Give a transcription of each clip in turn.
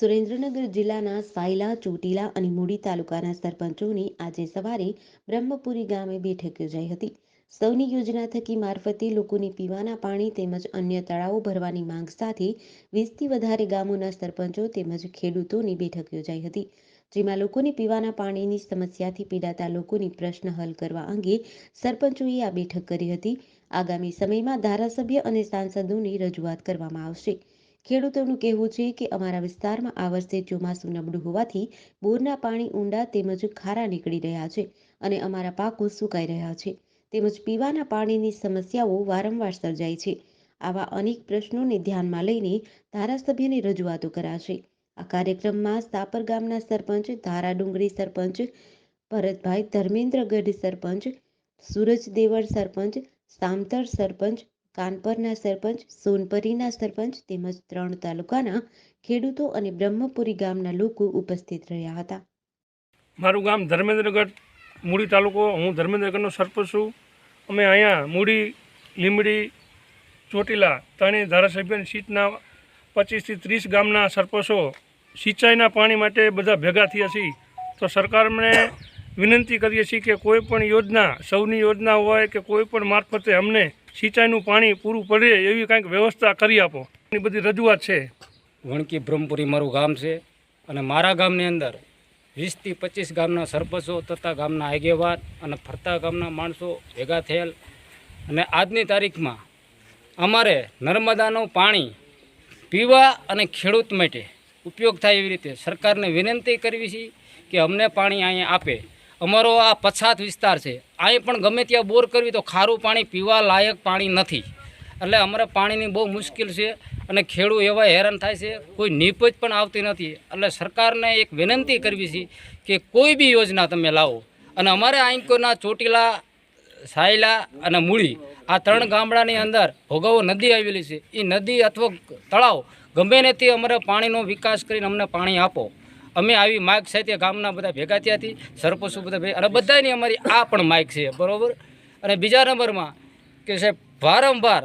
સુરેન્દ્રનગર જિલ્લાના સાયલા, ચોટીલા અને મૂડી તાલુકાના સરપંચોની આજે સવારે બ્રહ્મપુરી ગામે બેઠક યોજાઈ હતી. સૌની યોજના થકી મારફતે લોકોની પીવાના પાણી તેમજ અન્ય તળાવો ભરવાની માંગ સાથે વીસથી વધારે ગામોના સરપંચો તેમજ ખેડૂતોની બેઠક યોજાઈ હતી, જેમાં લોકોને પીવાના પાણીની સમસ્યાથી પીડાતા લોકોની પ્રશ્ન હલ કરવા અંગે સરપંચોએ આ બેઠક કરી હતી. આગામી સમયમાં ધારાસભ્ય અને સાંસદોની રજૂઆત કરવામાં આવશે. ખેડૂતોનું કહેવું છે કે અમારા વિસ્તારમાં આ વર્ષે ચોમાસું નબળું હોવાથી બોરના પાણી ઊંડા તેમજ ખારા નીકળી રહ્યા છે અને અમારા પાકો સુકાઈ રહ્યા છે. તેમજ પીવાના પાણીની સમસ્યાઓ વારંવાર સર્જાય છે. આવા અનેક પ્રશ્નોને ધ્યાનમાં લઈને ધારાસભ્યની રજૂઆતો કરાશે. આ કાર્યક્રમમાં સાપર ગામના સરપંચ, ધારા ડુંગરી સરપંચ, ભરતભાઈ ધર્મેન્દ્રગઢ સરપંચ, સુરજ દેવળ સરપંચ, સામતર સરપંચ કાનપરના સરપંચ, સોનપરીના સરપંચ તેમજ ત્રણ તાલુકાના ખેડૂતો અને બ્રહ્મપુરી ગામના લોકો ઉપસ્થિત રહ્યા હતા. મારું ગામ ધર્મેન્દ્રગઢ, મૂડી તાલુકો. હું ધર્મેન્દ્રગઢનો સરપંચ છું. અમે અહીંયા મૂડી લીમડી ચોટીલા ત્રણેય ધારાસભ્યની સીટના પચીસથી ત્રીસ ગામના સરપંચો સિંચાઈના પાણી માટે બધા ભેગા થયા છીએ. તો સરકારને વિનંતી કરીએ છીએ કે કોઈ પણ યોજના, સૌની યોજના હોય કે કોઈ પણ મારફતે અમને સિંચાઈનું પાણી પૂરું પડે એવી કાંઈક વ્યવસ્થા કરી આપો. એની બધી રજૂઆત છે. વણકી બ્રહ્મપુરી મારું ગામ છે અને મારા ગામની અંદર વીસથી પચીસ ગામના સરપંચો તથા ગામના આગેવાન અને ફરતા ગામના માણસો ભેગા થયેલ. અને આજની તારીખમાં અમારે નર્મદાનું પાણી પીવા અને ખેડૂત માટે ઉપયોગ થાય એવી રીતે સરકારને વિનંતી કરવી છે કે અમને પાણી અહીંયા આપે. અમારો આ પછાત વિસ્તાર છે. અહીં પણ ગમે ત્યાં બોર કરવી તો ખારું પાણી પીવા લાયક પાણી નથી. એટલે અમારે પાણીની બહુ મુશ્કેલ છે અને ખેડૂત એવા હેરાન થાય છે, કોઈ નીપજ પણ આવતી નથી. એટલે સરકારને એક વિનંતી કરવી છે કે કોઈ બી યોજના તમે લાવો. અને અમારે આંકોના ચોટીલા, સાયલા અને મૂળી આ ત્રણ ગામડાની અંદર ભોગવો નદી આવેલી છે. એ નદી અથવા તળાવ ગમે નથી અમારે પાણીનો વિકાસ કરીને અમને પાણી આપો. અમે આવી માગ સાથે ગામના બધા ભેગા થયા હતી સરપંચો બધા ભેગા, અને બધાની અમારી આ પણ માઇક છે, બરાબર? અને બીજા નંબરમાં કે સાહેબ, વારંવાર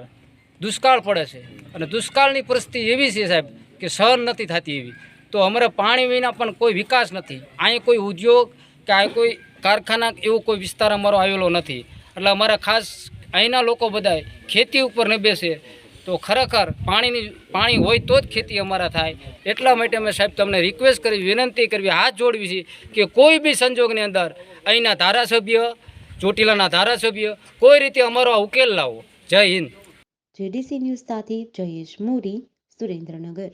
દુષ્કાળ પડે છે. અને દુષ્કાળની પરિસ્થિતિ એવી છે સાહેબ કે સહન નથી થતી એવી. તો અમારે પાણી વિના પણ કોઈ વિકાસ નથી. અહીં કોઈ ઉદ્યોગ કે અહીં કોઈ કારખાના એવો કોઈ વિસ્તાર અમારો આવેલો નથી. એટલે અમારા ખાસ અહીંના લોકો બધા ખેતી ઉપર ને બેસે. તો ખરેખર પાણીની પાણી હોય તો જ ખેતી અમારા થાય. એટલા માટે અમે સાહેબ તમને રિક્વેસ્ટ કરવી વિનંતી કરવી હાથ જોડવી છે કે કોઈ બી સંજોગની અંદર અહીંના ધારાસભ્ય, ચોટીલાના ધારાસભ્ય કોઈ રીતે અમારો ઉકેલ લાવો. જય હિન્દ. જેડીસી ન્યૂઝ સાથે જયેશ મોરી, સુરેન્દ્રનગર.